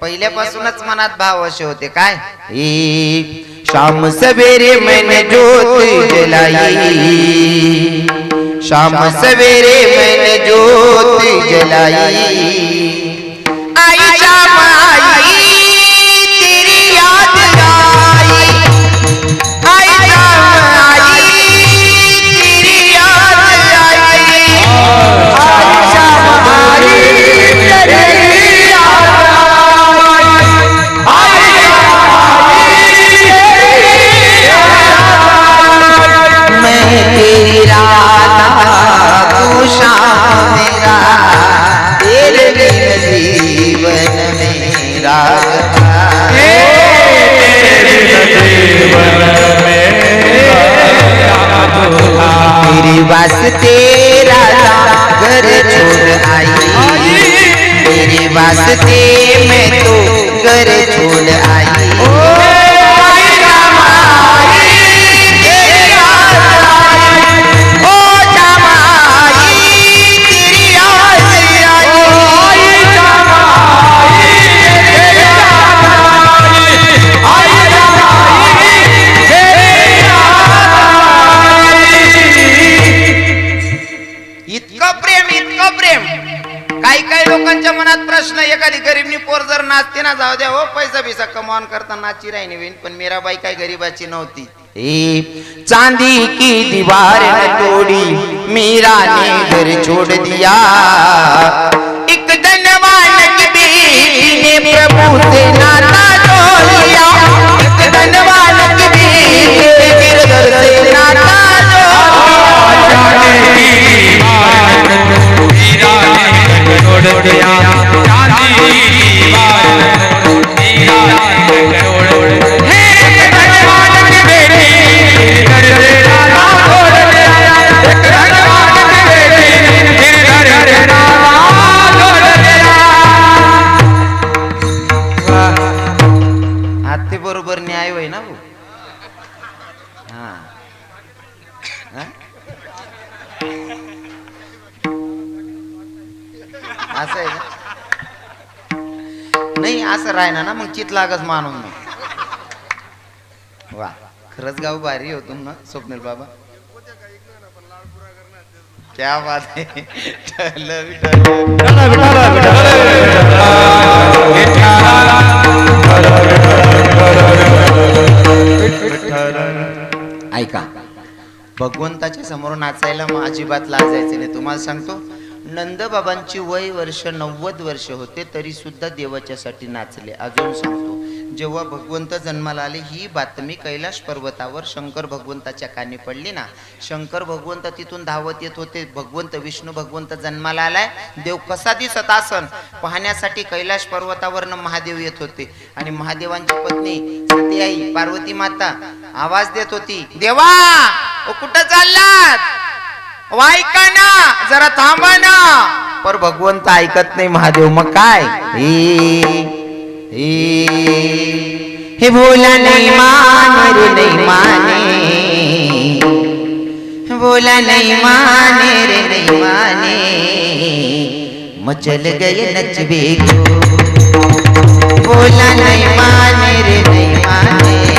पहिल्यापासूनच मनात भाव असे होते. काय? शाम सवेरे मैंने ज्योत जलाई. शाम सवेरे मैंने ज्योत जलाई. आई शाम आई तेरे वास्ते मैं तो घर ना जाऊ द्या हो, पैसा बिसा कमावून करता नाची राहिनी होईन पण मीराबाई काय गरीबाची नव्हती. चांदी की दीवार तोड़ी मीरा ने घर छोड़ दिया। एक धनवान की बेटी ने प्रभु से नाता जोड़ लिया। एक धनवान की बेटी ने गिरधर से असं राहिना ना मग चित लागच मानून मग. वा खरंच गाव भारी होतो ना स्वप्नील बाबा. क्या बात आहे. ऐका भगवंताच्या समोर नाचायला मग अजिबात लाजायचं नाही. तुम्हाला सांगतो नंदबाबांची वय वर्ष नव्वद वर्ष होते तरी सुद्धा देवाच्यासाठी नाचले. अजून सांगतो जेव्हा भगवंत जन्माला आले ही बातमी कैलाश पर्वतावर शंकर भगवंताच्या कानी पडली ना. शंकर भगवंत तिथून धावत येत होते भगवंत विष्णू भगवंत जन्माला आलाय देव कसा दिसत आसन? पाहण्यासाठी कैलाश पर्वतावरनं महादेव येत होते. आणि महादेवांची पत्नी सती आई पार्वती माता आवाज देत होती देवा ओ कुठं चाललात? ऐका ना जरा थांबा ना. पर भगवंत ऐकत नाही महादेव मग काय? हे हे. हे बोला नहीं माने रे नहीं माने. बोला नहीं माने रे नहीं माने. मचल गए नचबे को बोला नहीं माने रे नहीं माने.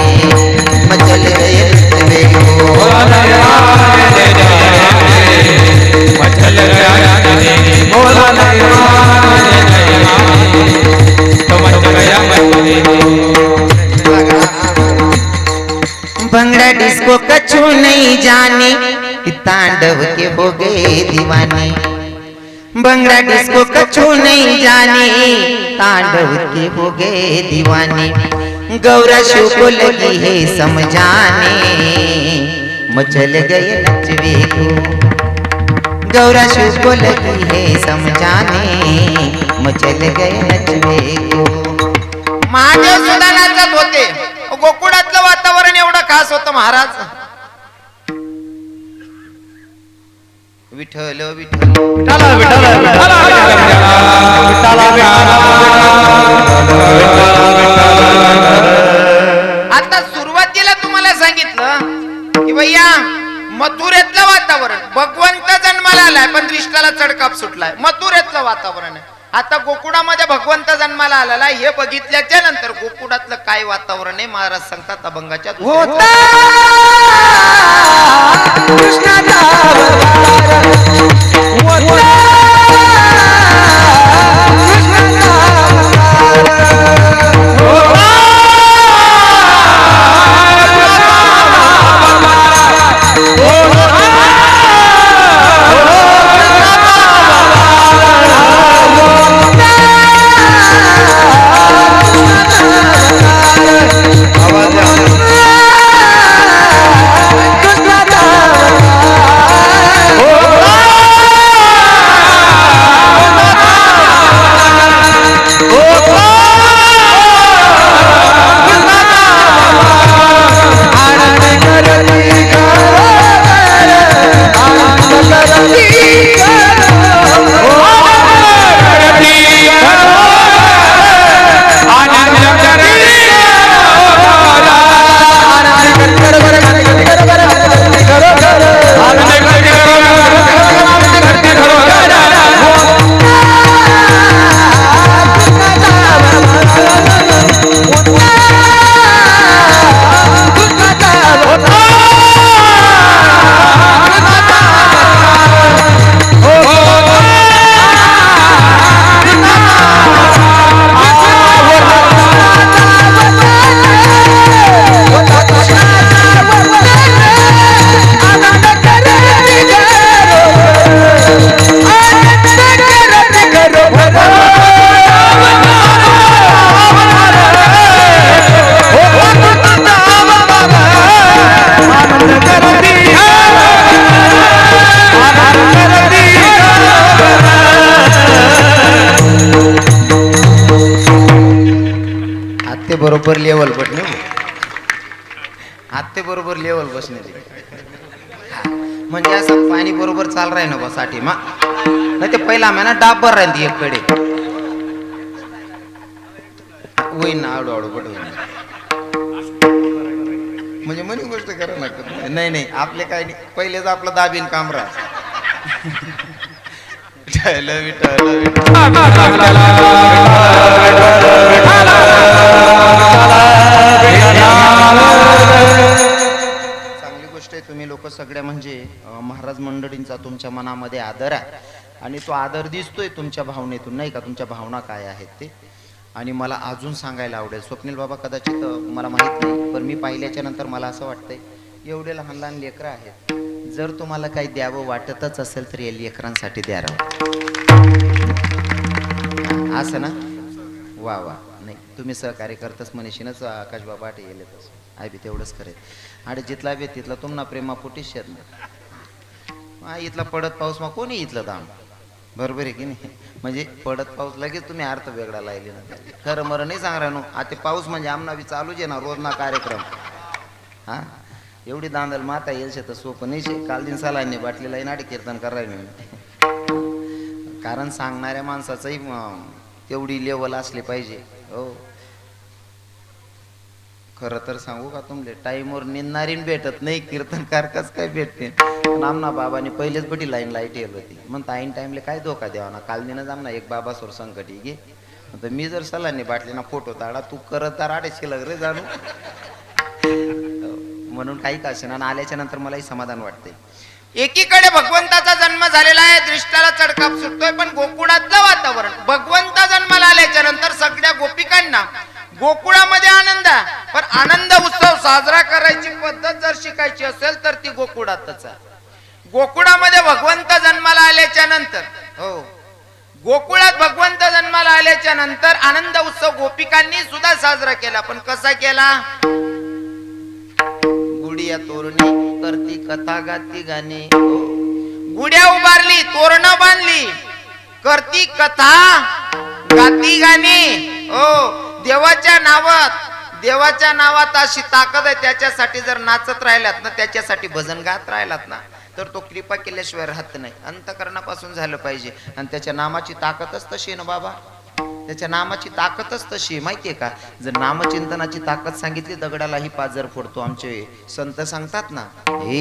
कछु नहीं जाने कि तांडव के हो गए दीवाने। भंगड़ा डिस्को कछु नहीं जाने तांडव के हो गए दीवाने। गौरा शो को लगी है समझाने। मचल गए नचवे को। गौरा शो को लगी है समझाने। मचल गए नचवे को। महादेव सुद्धा नाचत होते गोकुळातलं वातावरण एवढं खास होतं महाराज. विठ्ठल विठ्ठल. आता सुरुवातीला तुम्हाला सांगितलं की भैया मथुरेतलं वातावरण. भगवंत जन्माला आलाय पण दृष्टाला चढकाप सुटलाय. मथुरेतलं वातावरण आहे. आता गोकुळामध्ये भगवंत जन्माला आलेला हे बघितल्याच्या नंतर गोकुळातलं काय वातावरण आहे? महाराज सांगतात अभंगाच्या होता. बरोबर लेवल बसणे आत्ते बरोबर लेवल बसणे म्हणजे असं पाणी बरोबर चाल राही ना बा साठी मा. नाही ते पहिला महिना डाबर राहील ती एककडे. होईन ना आवडू आवडू पट होईन म्हणजे मनी गोष्ट करा ना. नाही नाही आपले काय नाही. पहिलेच आपलं दाबीन काम राहा. ठेवलं बी, ठेवलं तुम्ही म्हणजे महाराज मंडळींचा तुमच्या मनामध्ये आदर आहे. आणि तो आदर दिसतोय तुमच्या भावनेतून नाही का? तुमच्या भावना काय आहेत ते? आणि मला अजून सांगायला आवडेल. स्वप्नील बाबा कदाचित मला माहीत नाही पण मी पाहिल्याच्या नंतर मला असं वाटतंय एवढे लहान लहान लेकरं आहेत. जर तुम्हाला काही द्यावं वाटतच असेल तर या लेकरांसाठी द्या असं ना? वा वा. नाही. तुम्ही सहकार्य करतच म्हणशीनच आकाश बाबा आठे येलेतच आय बी तेवढंच खरे आणि जिथला बी तिथला तुम्हाला प्रेमापोटी शेत ना इथला पडत पाऊस मग कोणी इथलं दाम? बरोबर आहे की नाही? म्हणजे पडत पाऊस लगेच तुम्ही अर्थ वेगळा लायले ना. खरं मरं नाही सांग राहणो आता पाऊस म्हणजे आमना बी चालूच आहे ना रोज ना कार्यक्रम. हा? एवढी दांदल माता येईल शेत सोपं नाही शे. काल दिन सालांनी आहे नाटे कीर्तन करायला मी कारण सांगणाऱ्या माणसाचंही तेवढी लेवल असली पाहिजे. हो. खरं तर सांगू का तुमले? टाईमवर निंदणारीन भेटत नाही कीर्तनकार कस काय भेटते पण आमना बाबाने पहिलेच बटी लाईन लाइट येत होती. मग ताईन टाईमले काय धोका द्यावा ना काल दिनच आमना एक बाबा सोर संकटी गे तर मी जर सलानी बाटली ना फोटो ताडा तू करत तार आडे शिलग रे जाणू. हो. म्हणून काही का असेना आणि आल्याच्यानंतर मलाही समाधान वाटते एकीकडे भगवंताचा जन्म झालेला आहे दृष्टाला चढकाप सुटतोय पण गोकुळातलं वातावरण भगवंताचा सगळ्या गोपिकांना. गोकुळामध्ये आनंद पण आनंद उत्सव साजरा करायची पद्धत जर शिकायची असेल तर ती गोकुळातच आहे. गोकुळामध्ये भगवंत जन्माला आल्याच्यानंतर हो. गोकुळात भगवंत जन्माला आल्याच्यानंतर आनंद उत्सव गोपिकांनी सुद्धा साजरा केला. पण कसा केला? गुडिया तोरणी करती कथा गाती गाणे हो. गुड्या उभारली तोरणं बांधली. करती कथा गाती गाणी. हो देवाच्या नावात देवाच्या नावात अशी ताकद आहे त्याच्यासाठी जर नाचत राहिलात ना त्याच्यासाठी भजन गात राहिलात ना तर तो कृपा केल्याशिवाय राहत नाही. अंतकरणापासून झालं पाहिजे. आणि त्याच्या नामाची ताकदच तशी ना बाबा. त्याच्या नामाची ताकदच तशी माहितीये का? जर नामचिंतनाची ताकद सांगितली दगडालाही पाजर फोडतो आमचे. संत सांगतात ना हे